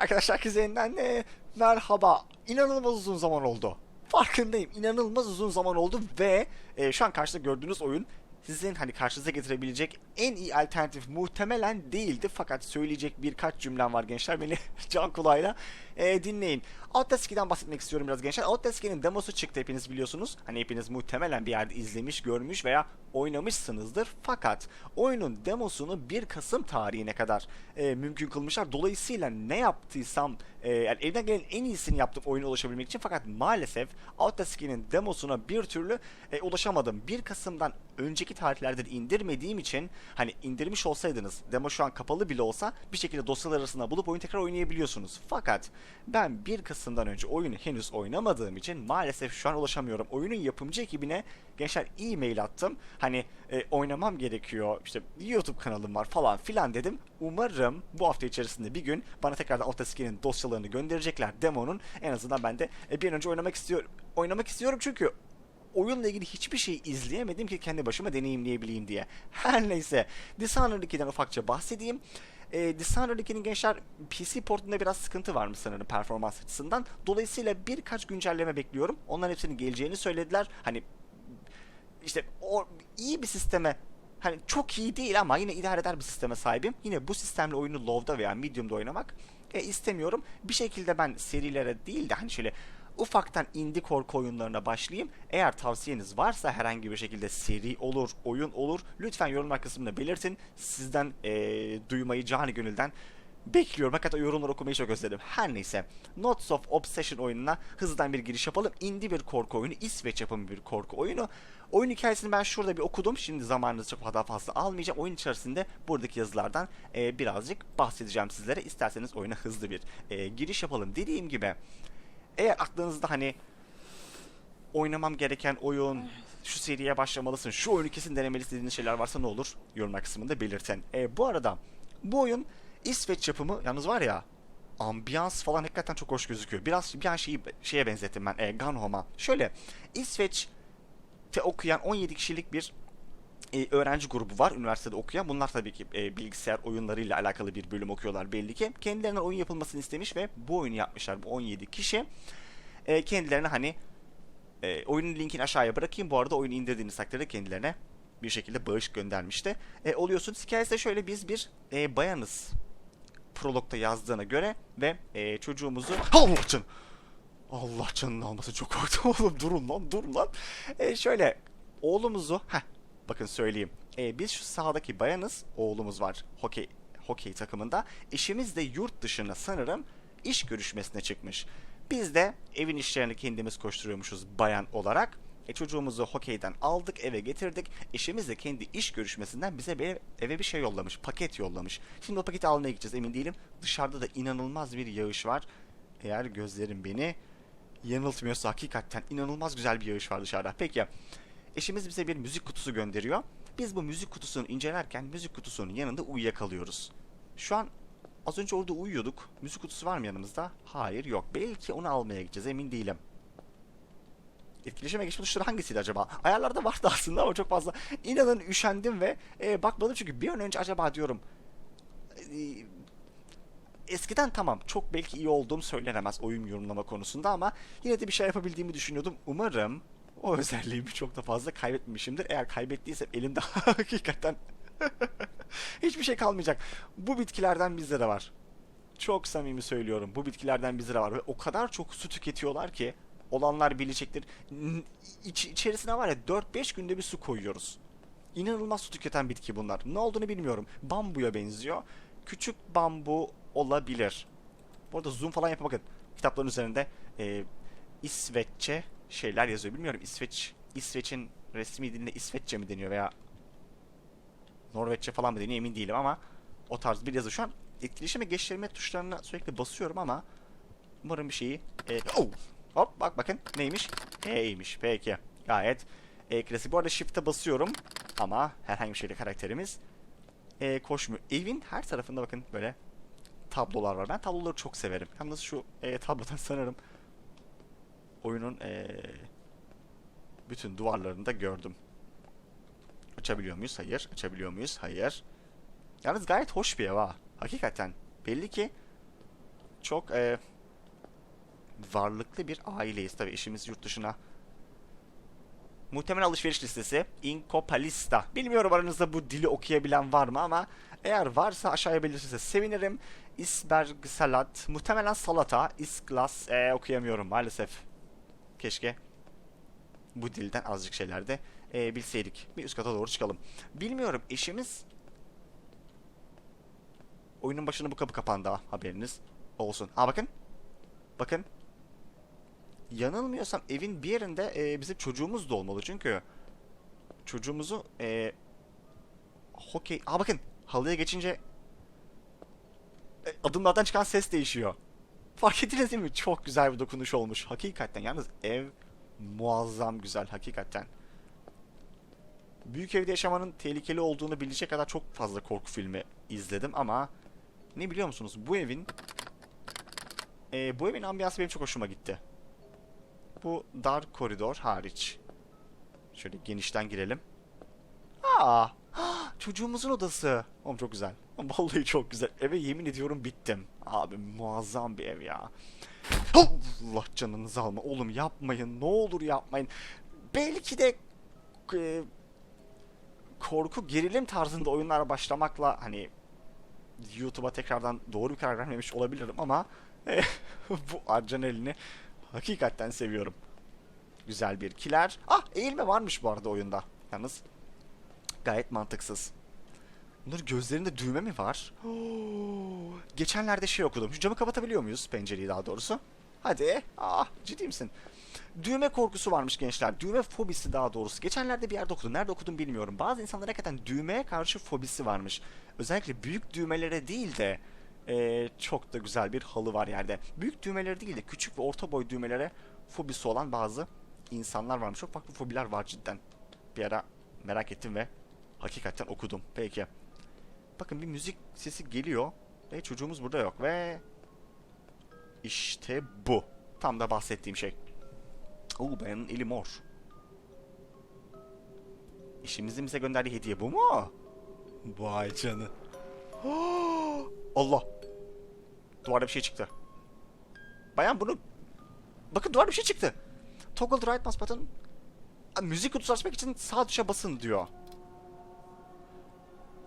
Arkadaşlar herkese yeniden e, merhaba. İnanılmaz uzun zaman oldu. Farkındayım. İnanılmaz uzun zaman oldu ve e, şu an karşıda gördüğünüz oyun sizin hani karşınıza getirebilecek en iyi alternatif muhtemelen değildi. Fakat söyleyecek birkaç cümlem var gençler. Beni can kulağıyla e, dinleyin. Outlast'den bahsetmek istiyorum biraz gençler. Outlast'in demosu çıktı hepiniz biliyorsunuz. Hani hepiniz muhtemelen bir yerde izlemiş, görmüş veya oynamışsınızdır. Fakat oyunun demosunu 1 Kasım tarihine kadar e, mümkün kılmışlar. Dolayısıyla ne yaptıysam e, yani elimden gelen en iyisini yaptım oyuna ulaşabilmek için. Fakat maalesef Outlast'in demosuna bir türlü e, ulaşamadım. 1 Kasım'dan önceki tarihlerde de indirmediğim için hani indirmiş olsaydınız demo şu an kapalı bile olsa bir şekilde dosyalar arasında bulup oyunu tekrar oynayabiliyorsunuz. Fakat ben 1 Kasım'dan önce oyunu henüz oynamadığım için maalesef şu an ulaşamıyorum. Oyunun yapımcı ekibine gençler e-mail attım. Hani e, oynamam gerekiyor. İşte YouTube kanalım var falan filan dedim. Umarım bu hafta içerisinde bir gün bana tekrardan Otaski'nin dosyalarını gönderecekler demonun. En azından ben de e, bir an önce oynamak istiyorum. Oynamak istiyorum çünkü oyunla ilgili hiçbir şey izleyemedim ki kendi başıma deneyimleyebileyim diye. Her neyse Dishonored 2'den ufakça bahsedeyim. E, Dishonored 2'nin gençler PC portunda biraz sıkıntı varmış sanırım performans açısından. Dolayısıyla birkaç güncelleme bekliyorum. Onların hepsinin geleceğini söylediler. Hani işte o iyi bir sisteme hani çok iyi değil ama yine idare eder bir sisteme sahibim. Yine bu sistemle oyunu low'da veya medium'da oynamak e, istemiyorum. Bir şekilde ben serilere değil de hani şöyle ufaktan indie korku oyunlarına başlayayım. Eğer tavsiyeniz varsa herhangi bir şekilde seri olur, oyun olur lütfen yorumlar kısmında belirtin. Sizden e, duymayı cani gönülden bekliyorum. Hakikaten yorumları okumayı çok özledim. Her neyse. Notes of Obsession oyununa hızlıdan bir giriş yapalım. Indie bir korku oyunu. İsveç yapımı bir korku oyunu. Oyun hikayesini ben şurada bir okudum. Şimdi zamanınızı çok daha fazla almayacağım. Oyun içerisinde buradaki yazılardan e, birazcık bahsedeceğim sizlere. İsterseniz oyuna hızlı bir e, giriş yapalım. Dediğim gibi eğer aklınızda hani oynamam gereken oyun, şu seriye başlamalısın, şu oyunu kesin denemelisin dediğiniz şeyler varsa ne olur yorumlar kısmında belirtin. E, bu arada bu oyun İsveç yapımı yalnız var ya ambiyans falan hakikaten çok hoş gözüküyor. Biraz bir an şeyi, şeye benzettim ben e, Gone Home'a. Şöyle İsveç'te okuyan 17 kişilik bir e, öğrenci grubu var üniversitede okuyan. Bunlar tabii ki e, bilgisayar oyunlarıyla alakalı bir bölüm okuyorlar belli ki. Kendilerine oyun yapılmasını istemiş ve bu oyunu yapmışlar bu 17 kişi. E, kendilerine hani e, oyunun linkini aşağıya bırakayım. Bu arada oyunu indirdiğiniz takdirde kendilerine bir şekilde bağış göndermişti. E, oluyorsunuz. Hikayesi de şöyle biz bir e, bayanız. Prolog'da yazdığına göre ve e, çocuğumuzu... Allah canım! Allah canını almasın çok korktum oğlum durun lan durun lan. E, şöyle oğlumuzu... Heh, bakın söyleyeyim. E, biz şu sahadaki bayanız oğlumuz var hokey, hokey takımında. Eşimiz de yurt dışına sanırım iş görüşmesine çıkmış. Biz de evin işlerini kendimiz koşturuyormuşuz bayan olarak. E, çocuğumuzu hokeyden aldık eve getirdik. Eşimiz de kendi iş görüşmesinden bize bir, eve bir şey yollamış. Paket yollamış. Şimdi o paketi almaya gideceğiz emin değilim. Dışarıda da inanılmaz bir yağış var. Eğer gözlerim beni yanıltmıyorsa hakikaten inanılmaz güzel bir yağış var dışarıda. Peki eşimiz bize bir müzik kutusu gönderiyor. Biz bu müzik kutusunu incelerken müzik kutusunun yanında uyuyakalıyoruz. Şu an az önce orada uyuyorduk. Müzik kutusu var mı yanımızda? Hayır yok. Belki onu almaya gideceğiz emin değilim. Etkileşime geçme tuşları hangisiydi acaba? Ayarlarda vardı aslında ama çok fazla. İnanın üşendim ve e, bakmadım çünkü bir an önce acaba diyorum e, eskiden tamam çok belki iyi olduğum söylenemez oyun yorumlama konusunda ama yine de bir şey yapabildiğimi düşünüyordum. Umarım o özelliğimi çok da fazla kaybetmemişimdir. Eğer kaybettiysem elimde hakikaten hiçbir şey kalmayacak. Bu bitkilerden bizde de var. Çok samimi söylüyorum. Bu bitkilerden bizde de var. Ve o kadar çok su tüketiyorlar ki olanlar bilecektir. İç, içerisine var ya 4-5 günde bir su koyuyoruz. İnanılmaz su tüketen bitki bunlar. Ne olduğunu bilmiyorum. Bambuya benziyor. Küçük bambu olabilir. Bu arada zoom falan yapın bakın. Kitapların üzerinde e, İsveççe şeyler yazıyor. Bilmiyorum İsveç İsveç'in resmi dilinde İsveççe mi deniyor veya Norveççe falan mı deniyor emin değilim ama o tarz bir yazı. Şu an etkileşime geçirme tuşlarına sürekli basıyorum ama umarım bir şeyi e, oh! hop bak bakın neymiş? E'ymiş. Peki. Gayet e, klasik. Bu arada shift'e basıyorum ama herhangi bir şeyle karakterimiz e, koşmuyor. Evin her tarafında bakın böyle tablolar var. Ben tabloları çok severim. Yalnız şu e, tablodan sanırım oyunun e, bütün duvarlarını da gördüm. Açabiliyor muyuz? Hayır. Açabiliyor muyuz? Hayır. Yalnız gayet hoş bir ev ha. Hakikaten. Belli ki çok e, varlıklı bir aileyiz. Tabii işimiz yurt dışına. Muhtemel alışveriş listesi. Inkopalista. Bilmiyorum aranızda bu dili okuyabilen var mı ama eğer varsa aşağıya belirtirseniz sevinirim. Isberg salat. Muhtemelen salata. Isglas. E, okuyamıyorum maalesef. Keşke bu dilden azıcık şeyler de e, bilseydik. Bir üst kata doğru çıkalım. Bilmiyorum eşimiz oyunun başına bu kapı kapandı ha, haberiniz olsun. Ha bakın. Bakın. Yanılmıyorsam evin bir yerinde e, bizim çocuğumuz da olmalı çünkü çocuğumuzu e, hokey... Ha bakın halıya geçince e, adımlardan çıkan ses değişiyor. Fark ettiniz değil mi? Çok güzel bir dokunuş olmuş. Hakikaten yalnız ev muazzam güzel hakikaten. Büyük evde yaşamanın tehlikeli olduğunu bilecek kadar çok fazla korku filmi izledim ama ne biliyor musunuz? Bu evin e, bu evin ambiyansı benim çok hoşuma gitti. Bu dar koridor hariç. Şöyle genişten girelim. Aa, çocuğumuzun odası. Oğlum çok güzel. Vallahi çok güzel. Eve yemin ediyorum bittim. Abi muazzam bir ev ya. Allah canınızı alma. Oğlum yapmayın. Ne olur yapmayın. Belki de e, korku gerilim tarzında oyunlara başlamakla hani YouTube'a tekrardan doğru bir karar vermemiş olabilirim ama e, bu adrenalini hakikaten seviyorum. Güzel bir kiler. Ah eğilme varmış bu arada oyunda. Yalnız gayet mantıksız. Bunların gözlerinde düğme mi var? Geçenlerde şey okudum. Şu camı kapatabiliyor muyuz? Pencereyi daha doğrusu. Hadi. Ah ciddi misin? Düğme korkusu varmış gençler. Düğme fobisi daha doğrusu. Geçenlerde bir yerde okudum. Nerede okudum bilmiyorum. Bazı insanların hakikaten düğmeye karşı fobisi varmış. Özellikle büyük düğmelere değil de eee, çok da güzel bir halı var yerde. Büyük düğmeleri değil de küçük ve orta boy düğmelere fobisi olan bazı insanlar varmış. Çok farklı fobiler var cidden. Bir ara merak ettim ve hakikaten okudum. Peki. Bakın bir müzik sesi geliyor ve çocuğumuz burada yok ve işte bu. Tam da bahsettiğim şey. Oo benim eli mor. İşimizin bize gönderdiği hediye bu mu? Vay canı. Allah. Duvarda bir şey çıktı. Bayan bunu... Bakın duvarda bir şey çıktı. Toggle the right mouse button. Müzik kutusu açmak için sağ tuşa basın diyor.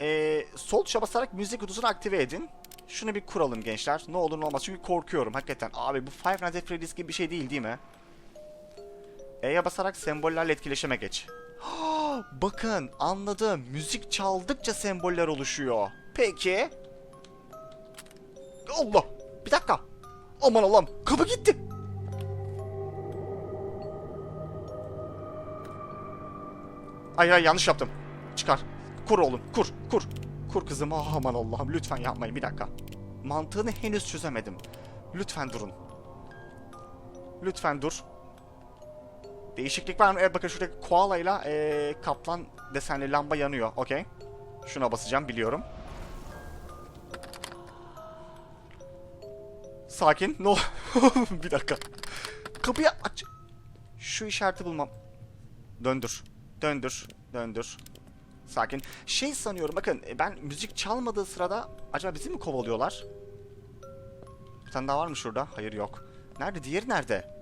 Ee, sol tuşa basarak müzik kutusunu aktive edin. Şunu bir kuralım gençler. Ne olur ne olmaz. Çünkü korkuyorum hakikaten. Abi bu Five Nights at Freddy's gibi bir şey değil değil mi? E'ye basarak sembollerle etkileşime geç. Bakın anladım. Müzik çaldıkça semboller oluşuyor. Peki. Allah. Bir dakika. Aman Allah'ım. Kapı gitti. Hayır hayır yanlış yaptım. Çıkar. Kur oğlum. Kur. Kur. Kur kızım. Ah, aman Allah'ım. Lütfen yapmayın. Bir dakika. Mantığını henüz çözemedim. Lütfen durun. Lütfen dur. Değişiklik var mı? Evet bakın şurada koala ile eee, kaplan desenli lamba yanıyor. Okey. Şuna basacağım biliyorum. Sakin. No. bir dakika. Kapıyı aç. Şu işareti bulmam. Döndür. Döndür. Döndür. Sakin. Şey sanıyorum bakın e, ben müzik çalmadığı sırada acaba bizi mi kovalıyorlar? Bir tane daha var mı şurada? Hayır yok. Nerede? Diğeri nerede?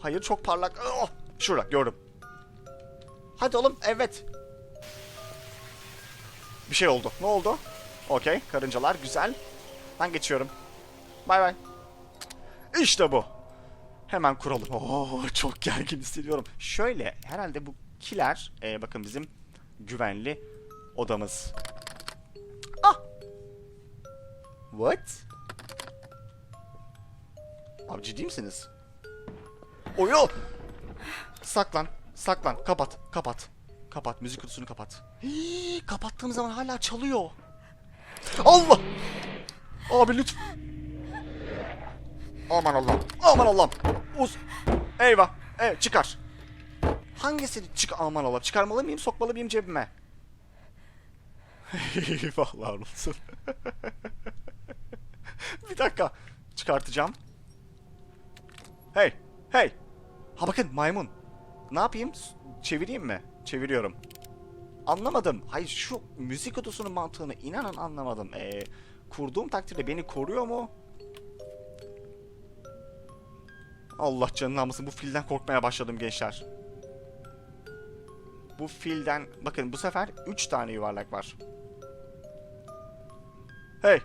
Hayır çok parlak. Oh! Şurada gördüm. Hadi oğlum evet. Bir şey oldu. Ne oldu? Okey karıncalar güzel. Ben geçiyorum. Bay bay. İşte bu. Hemen kuralım. Oo, çok gergin hissediyorum. Şöyle herhalde bu kiler e, bakın bizim güvenli odamız. Ah. What? Abi ciddi misiniz? Oyo! Saklan, saklan. Kapat, kapat. Kapat, müzik kutusunu kapat. Hii, kapattığım zaman hala çalıyor. Allah! Abi lütfen. Aman Allah'ım. Aman Allah'ım. Uz. Eyvah. Evet çıkar. Hangisini çık aman Allah'ım. Çıkarmalı mıyım, sokmalı mıyım cebime? Eyvahlar olsun. Bir dakika. Çıkartacağım. Hey, hey. Ha bakın maymun. Ne yapayım? Çevireyim mi? Çeviriyorum. Anlamadım. Hayır şu müzik kutusunun mantığını inanın anlamadım. Ee, kurduğum takdirde beni koruyor mu? Allah canını almasın bu filden korkmaya başladım gençler. Bu filden bakın bu sefer 3 tane yuvarlak var. Hey.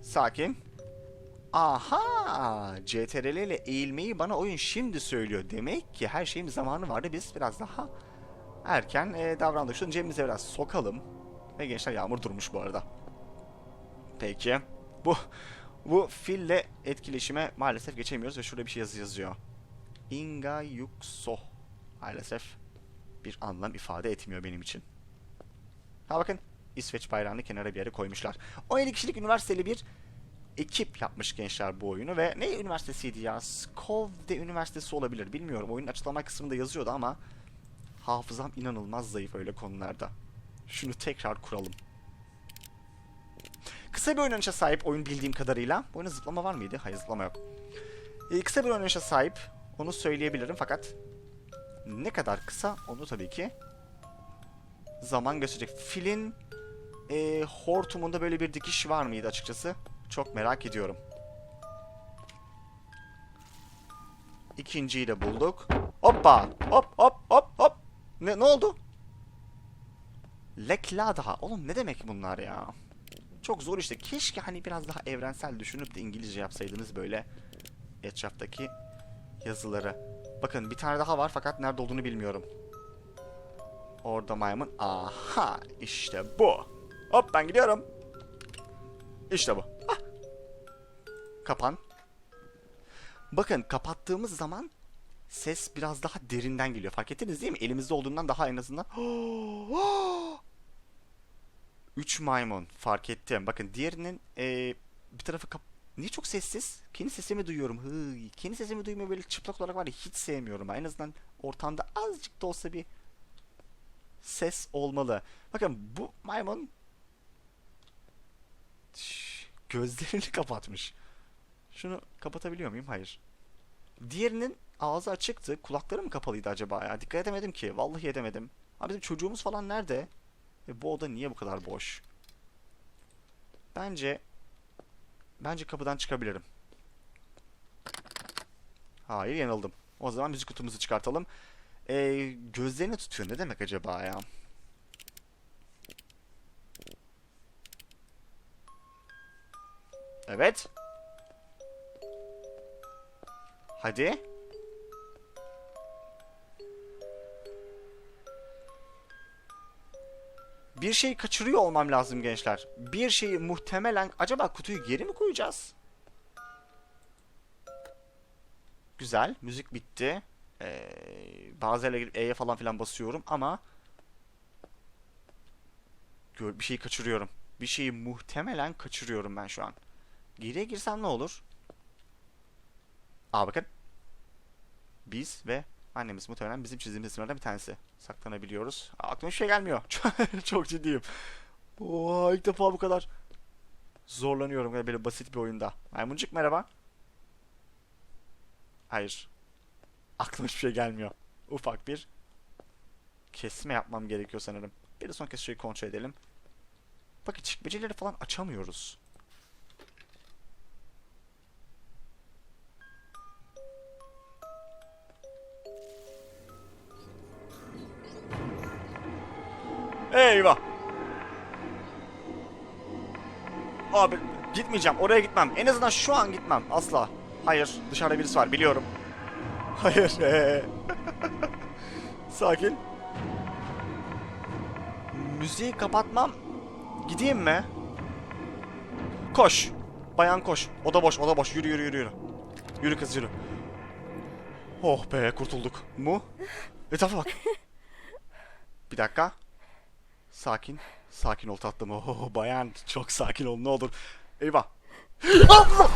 Sakin. Aha! CTRL ile eğilmeyi bana oyun şimdi söylüyor. Demek ki her şeyin zamanı vardı. Biz biraz daha erken e, davrandık. Şunu cebimize biraz sokalım. Ve gençler yağmur durmuş bu arada. Peki. Bu bu fille etkileşime maalesef geçemiyoruz ve şurada bir şey yazı yazıyor. Inga yukso. Maalesef bir anlam ifade etmiyor benim için. Ha bakın İsveç bayrağını kenara bir yere koymuşlar. 17 kişilik üniversiteli bir ekip yapmış gençler bu oyunu ve ne üniversitesiydi ya? Skovde Üniversitesi olabilir bilmiyorum. Oyunun açıklama kısmında yazıyordu ama hafızam inanılmaz zayıf öyle konularda. Şunu tekrar kuralım. Kısa bir oynanışa sahip oyun bildiğim kadarıyla. Bu oyunda zıplama var mıydı? Hayır zıplama yok. Ee, kısa bir oynanışa sahip. Onu söyleyebilirim fakat ne kadar kısa onu tabii ki zaman gösterecek. Filin e, hortumunda böyle bir dikiş var mıydı açıkçası? Çok merak ediyorum. İkinciyi de bulduk. Hoppa! Hop hop hop hop! Ne, ne oldu? Lekla daha. Oğlum ne demek bunlar ya? Çok zor işte. Keşke hani biraz daha evrensel düşünüp de İngilizce yapsaydınız böyle etraftaki yazıları. Bakın bir tane daha var fakat nerede olduğunu bilmiyorum. Orada maymun. Aha işte bu. Hop ben gidiyorum. İşte bu. Ah. Kapan. Bakın kapattığımız zaman ses biraz daha derinden geliyor. Fark ettiniz değil mi? Elimizde olduğundan daha en azından. 3 maymun fark ettim. Bakın diğerinin e, bir tarafı kap... Niye çok sessiz? Kendi sesimi duyuyorum. Hıy. Kendi sesimi duymayı böyle çıplak olarak var ya hiç sevmiyorum. En azından ortamda azıcık da olsa bir ses olmalı. Bakın bu maymun gözlerini kapatmış. Şunu kapatabiliyor muyum? Hayır. Diğerinin ağzı açıktı. Kulakları mı kapalıydı acaba ya? Dikkat edemedim ki. Vallahi edemedim. Abi bizim çocuğumuz falan nerede? Ve bu oda niye bu kadar boş? Bence bence kapıdan çıkabilirim. Hayır yanıldım. O zaman müzik kutumuzu çıkartalım. Ee, gözlerini tutuyor. Ne demek acaba ya? Evet. Hadi. Bir şey kaçırıyor olmam lazım gençler. Bir şeyi muhtemelen... Acaba kutuyu geri mi koyacağız? Güzel. Müzik bitti. Ee, yerlere gelip E'ye falan filan basıyorum ama... Bir şeyi kaçırıyorum. Bir şeyi muhtemelen kaçırıyorum ben şu an. Geriye girsem ne olur? Aa bakın. Biz ve annemiz muhtemelen bizim çizdiğimiz isimlerden bir tanesi. Saklanabiliyoruz. Aklıma bir şey gelmiyor. Çok ciddiyim. Oha ilk defa bu kadar zorlanıyorum böyle basit bir oyunda. Maymuncuk merhaba. Hayır. Aklıma hiçbir şey gelmiyor. Ufak bir kesme yapmam gerekiyor sanırım. Bir de son kez şurayı kontrol edelim. Bakın çıkmacıları falan açamıyoruz. Eyvah. Abi gitmeyeceğim. Oraya gitmem. En azından şu an gitmem. Asla. Hayır. Dışarıda birisi var. Biliyorum. Hayır. Sakin. Müziği kapatmam. Gideyim mi? Koş. Bayan koş. O da boş. O da boş. Yürü yürü yürü yürü. Yürü kız yürü. Oh be kurtulduk. Mu? Etrafa bak. Bir dakika. Sakin. Sakin ol tatlım. Oh, bayan çok sakin ol ne olur. Eyvah. Allah!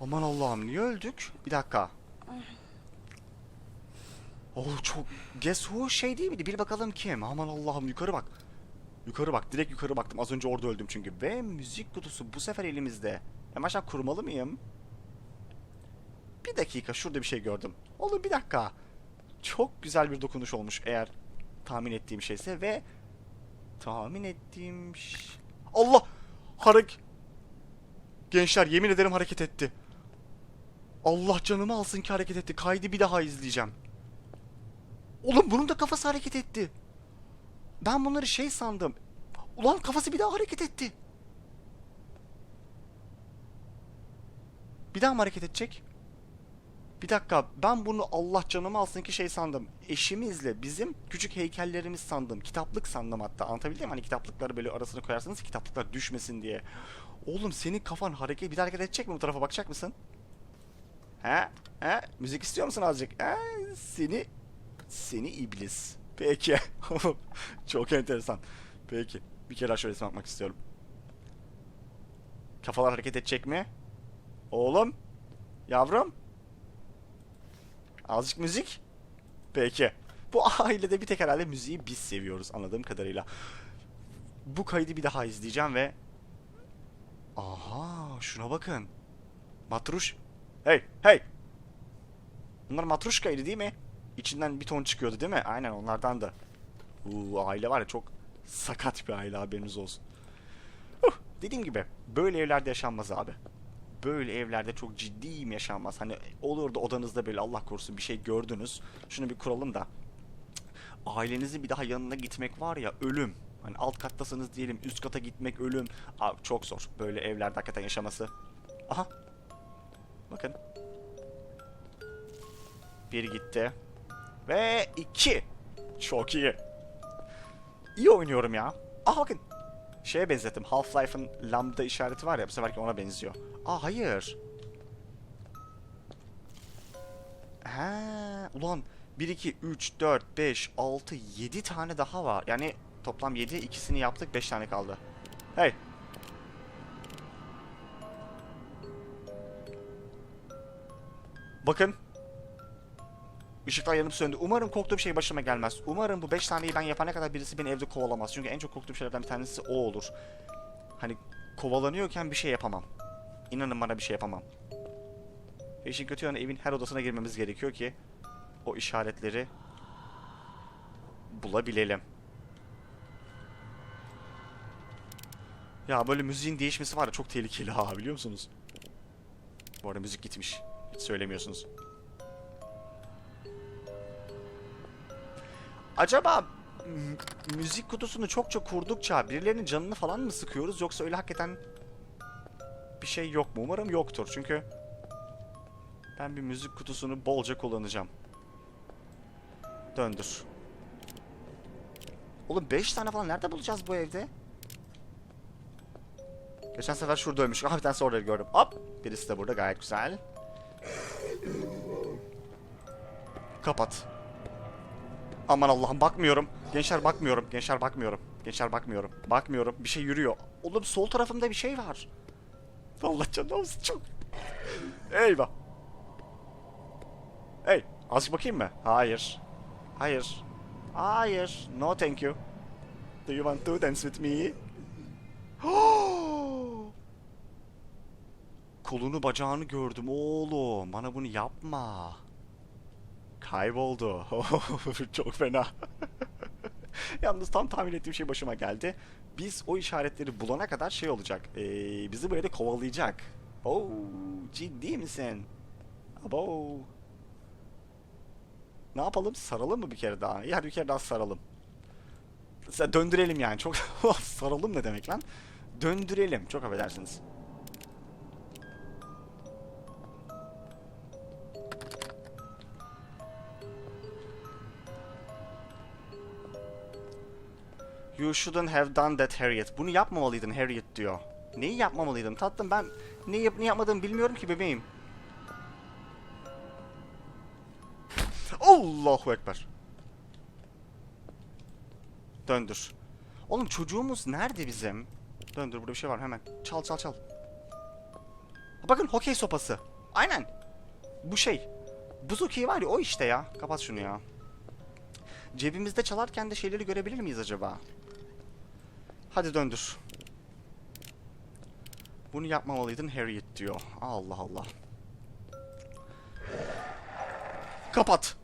Aman Allah'ım niye öldük? Bir dakika. Oh çok... Guess who şey değil miydi? Bir bakalım kim? Aman Allah'ım yukarı bak. Yukarı bak. Direkt yukarı baktım. Az önce orada öldüm çünkü. Ve müzik kutusu bu sefer elimizde. Hemen aşağı kurmalı mıyım? Bir dakika şurada bir şey gördüm. Oğlum bir dakika. Çok güzel bir dokunuş olmuş eğer tahmin ettiğim şeyse ve Tahmin ettiğim... ş- Allah! Harek... Gençler yemin ederim hareket etti. Allah canımı alsın ki hareket etti. Kaydı bir daha izleyeceğim. Oğlum bunun da kafası hareket etti. Ben bunları şey sandım. Ulan kafası bir daha hareket etti. Bir daha mı hareket edecek? Bir dakika ben bunu Allah canımı alsın ki şey sandım. Eşimizle bizim küçük heykellerimiz sandım. Kitaplık sandım hatta. Anlatabildim mi? Hani kitaplıkları böyle arasına koyarsanız ki kitaplıklar düşmesin diye. Oğlum senin kafan hareket bir hareket edecek mi bu tarafa bakacak mısın? He? He? Müzik istiyor musun azıcık? He? Seni seni iblis. Peki. Çok enteresan. Peki. Bir kere daha şöyle yapmak istiyorum. Kafalar hareket edecek mi? Oğlum? Yavrum? Azıcık müzik? Peki. Bu ailede bir tek herhalde müziği biz seviyoruz anladığım kadarıyla. Bu kaydı bir daha izleyeceğim ve... Aha şuna bakın. Matruş. Hey hey. Bunlar matruşkaydı değil mi? İçinden bir ton çıkıyordu değil mi? Aynen onlardan da. Uuu aile var ya çok sakat bir aile haberiniz olsun. Huh, dediğim gibi böyle evlerde yaşanmaz abi. Böyle evlerde çok ciddiyim yaşanmaz. Hani olur da odanızda böyle Allah korusun bir şey gördünüz. Şunu bir kuralım da. Ailenizin bir daha yanına gitmek var ya ölüm. Hani alt kattasınız diyelim üst kata gitmek ölüm. Abi çok zor. Böyle evlerde hakikaten yaşaması. Aha. Bakın. Bir gitti. Ve iki. Çok iyi. İyi oynuyorum ya. Aha bakın. Şeye benzettim. Half-Life'ın lambda işareti var ya bu seferki ona benziyor. Aa hayır. Ha, ulan 1 2 3 4 5 6 7 tane daha var. Yani toplam 7 ikisini yaptık 5 tane kaldı. Hey. Bakın. Işıklar yanıp söndü. Umarım korktuğum şey başıma gelmez. Umarım bu 5 taneyi ben yapana kadar birisi beni evde kovalamaz. Çünkü en çok korktuğum şeylerden bir tanesi o olur. Hani kovalanıyorken bir şey yapamam. İnanın bana bir şey yapamam. Ve işin kötü yanı evin her odasına girmemiz gerekiyor ki o işaretleri bulabilelim. Ya böyle müziğin değişmesi var ya çok tehlikeli ha biliyor musunuz? Bu arada müzik gitmiş. Hiç söylemiyorsunuz. Acaba müzik kutusunu çok çok kurdukça birilerinin canını falan mı sıkıyoruz yoksa öyle hakikaten bir şey yok mu? Umarım yoktur çünkü ben bir müzik kutusunu bolca kullanacağım. Döndür. Oğlum 5 tane falan nerede bulacağız bu evde? Geçen sefer şurada ölmüş. Ah bir tanesi orada gördüm. Hop! Birisi de burada gayet güzel. Kapat. Aman Allah'ım bakmıyorum. Gençler bakmıyorum. Gençler bakmıyorum. Gençler bakmıyorum. Bakmıyorum. Bir şey yürüyor. Oğlum sol tarafımda bir şey var. Allah olsun çok. Eyvah. Hey, azıcık bakayım mı? Hayır. Hayır. Hayır. No thank you. Do you want to dance with me? Kolunu bacağını gördüm oğlum. Bana bunu yapma. Kayboldu. Çok fena. Yalnız tam tahmin ettiğim şey başıma geldi. Biz o işaretleri bulana kadar şey olacak. Ee, bizi böyle kovalayacak. Oo, ciddi misin? Abo. Ne yapalım? Saralım mı bir kere daha? Hadi bir kere daha saralım. Döndürelim yani. Çok saralım ne demek lan? Döndürelim. Çok affedersiniz. You shouldn't have done that Harriet. Bunu yapmamalıydın Harriet diyor. Neyi yapmamalıydım tatlım ben ne yap ne yapmadığımı bilmiyorum ki bebeğim. Allahu Ekber. Döndür. Oğlum çocuğumuz nerede bizim? Döndür burada bir şey var hemen. Çal çal çal. Bakın hokey sopası. Aynen. Bu şey. Buz hokeyi var ya o işte ya. Kapat şunu ya. Cebimizde çalarken de şeyleri görebilir miyiz acaba? Hadi döndür. Bunu yapmamalıydın Harriet diyor. Allah Allah. Kapat.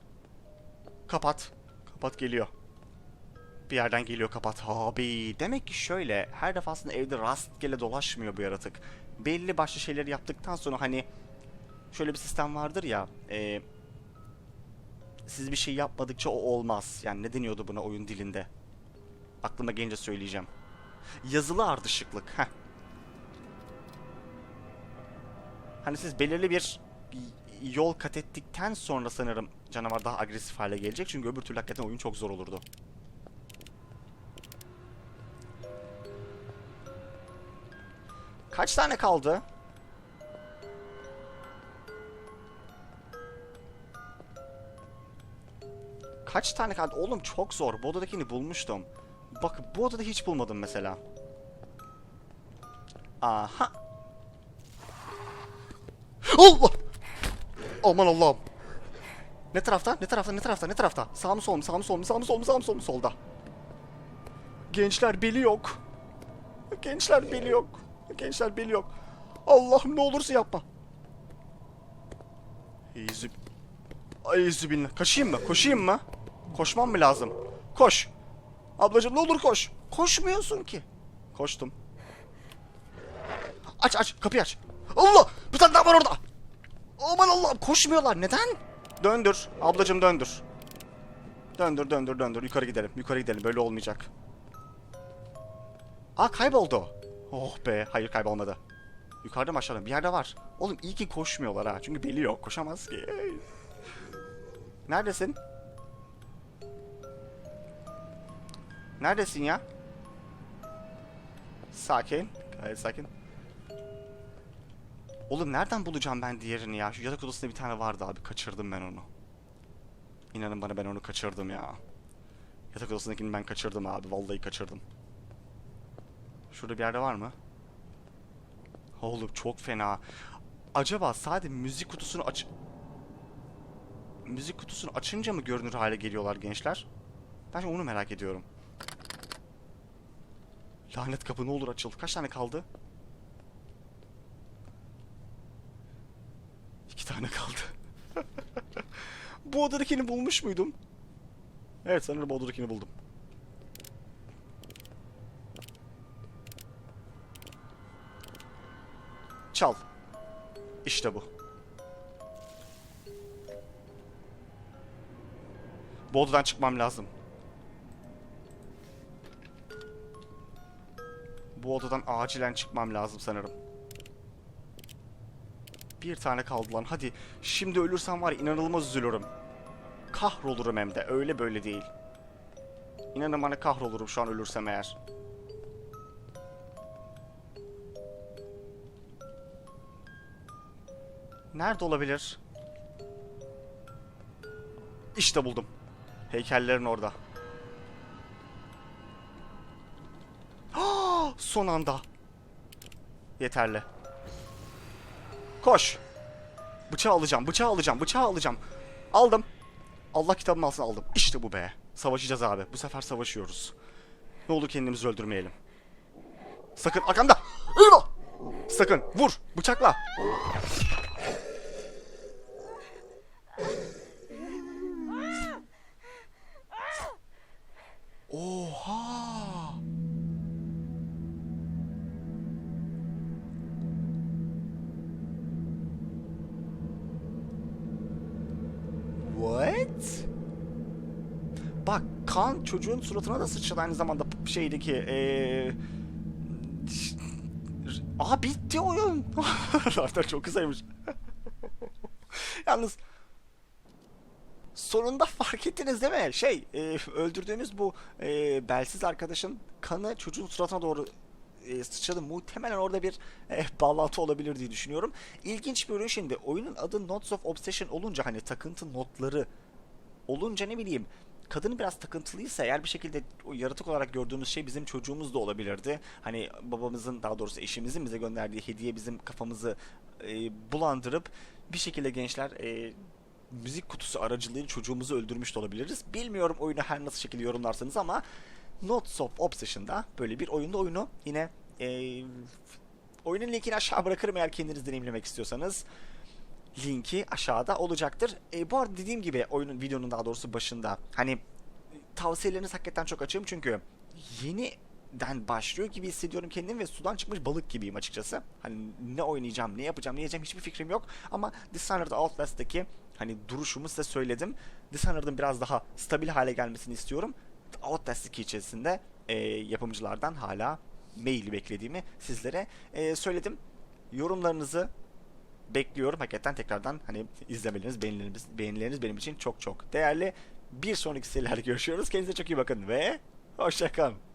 Kapat. Kapat geliyor. bir yerden geliyor kapat. Abi demek ki şöyle her defasında evde rastgele dolaşmıyor bu yaratık. Belli başlı şeyleri yaptıktan sonra hani şöyle bir sistem vardır ya. E, siz bir şey yapmadıkça o olmaz. Yani ne deniyordu buna oyun dilinde? Aklıma gelince söyleyeceğim. Yazılı ardışıklık. Heh. Hani siz belirli bir yol kat ettikten sonra sanırım canavar daha agresif hale gelecek. Çünkü öbür türlü hakikaten oyun çok zor olurdu. Kaç tane kaldı? Kaç tane kaldı? Oğlum çok zor. Bu odadakini bulmuştum. Bak bu odada hiç bulmadım mesela. Aha. Allah! Aman Allah'ım. Ne tarafta? Ne tarafta? Ne tarafta? Ne tarafta? Sağ mı sol mu? Sağ mı sol mu? Sağ mı sol mu? Sağ mı sol mu? Solda. Gençler beli yok. Gençler beli yok. Gençler beli yok. Allah'ım ne olursa yapma. Eyzü... Eyzü billah. Kaçayım mı? Koşayım mı? Koşmam mı lazım? Koş. Ablacığım ne olur koş. Koşmuyorsun ki. Koştum. Aç aç kapıyı aç. Allah! Bir tane daha var orada. Aman Allah'ım koşmuyorlar. Neden? Döndür. Ablacığım döndür. Döndür döndür döndür. Yukarı gidelim. Yukarı gidelim. Böyle olmayacak. Aa kayboldu. Oh be. Hayır kaybolmadı. Yukarıda mı aşağıda? Bir yerde var. Oğlum iyi ki koşmuyorlar ha. Çünkü beli yok. Koşamaz ki. Neredesin? Neredesin ya? Sakin. Gayet sakin. Oğlum nereden bulacağım ben diğerini ya? Şu yatak odasında bir tane vardı abi. Kaçırdım ben onu. İnanın bana ben onu kaçırdım ya. Yatak odasındakini ben kaçırdım abi. Vallahi kaçırdım. Şurada bir yerde var mı? Oğlum çok fena. Acaba sadece müzik kutusunu aç... Müzik kutusunu açınca mı görünür hale geliyorlar gençler? Ben onu merak ediyorum. Lanet kapı ne olur açıl. Kaç tane kaldı? İki tane kaldı. bu odadakini bulmuş muydum? Evet sanırım bu odadakini buldum. Çal. İşte bu. Bu odadan çıkmam lazım. Bu odadan acilen çıkmam lazım sanırım. Bir tane kaldı lan. Hadi. Şimdi ölürsem var inanılmaz üzülürüm. Kahrolurum hem de. Öyle böyle değil. İnanın bana kahrolurum şu an ölürsem eğer. Nerede olabilir? İşte buldum. Heykellerin orada. Son anda. Yeterli. Koş. Bıçağı alacağım, bıçağı alacağım, bıçağı alacağım. Aldım. Allah kitabımı alsın aldım. İşte bu be. Savaşacağız abi. Bu sefer savaşıyoruz. Ne olur kendimizi öldürmeyelim. Sakın arkanda. Eyvah. Sakın vur. Bıçakla. Bak kan çocuğun suratına da sıçradı aynı zamanda şeydeki eee Aa bitti oyun. Zaten çok kısaymış. Yalnız sonunda fark ettiniz değil mi? Şey, e, öldürdüğünüz bu e, belsiz arkadaşın kanı çocuğun suratına doğru e, sıçradı. Muhtemelen orada bir e, bağlantı olabilir diye düşünüyorum. İlginç bir oyun şimdi. Oyunun adı Notes of Obsession olunca hani takıntı notları olunca ne bileyim kadın biraz takıntılıysa eğer bir şekilde o yaratık olarak gördüğümüz şey bizim çocuğumuz da olabilirdi. Hani babamızın daha doğrusu eşimizin bize gönderdiği hediye bizim kafamızı e, bulandırıp bir şekilde gençler e, müzik kutusu aracılığıyla çocuğumuzu öldürmüş de olabiliriz. Bilmiyorum oyunu her nasıl şekilde yorumlarsanız ama Notes of Obsession'da böyle bir oyunda oyunu yine e, oyunun linkini aşağı bırakırım eğer kendiniz deneyimlemek istiyorsanız linki aşağıda olacaktır. E, bu arada dediğim gibi oyunun videonun daha doğrusu başında hani tavsiyeleriniz hakikaten çok açığım çünkü yeniden başlıyor gibi hissediyorum kendimi ve sudan çıkmış balık gibiyim açıkçası. Hani ne oynayacağım, ne yapacağım, ne yiyeceğim hiçbir fikrim yok. Ama Dishonored Outlast'taki hani duruşumu size söyledim. Dishonored'ın biraz daha stabil hale gelmesini istiyorum. Outlast 2 içerisinde e, yapımcılardan hala maili beklediğimi sizlere e, söyledim. Yorumlarınızı bekliyorum. Hakikaten tekrardan hani izlemeleriniz, beğenileriniz, beğenileriniz benim için çok çok değerli. Bir sonraki serilerde görüşüyoruz. Kendinize çok iyi bakın ve hoşçakalın.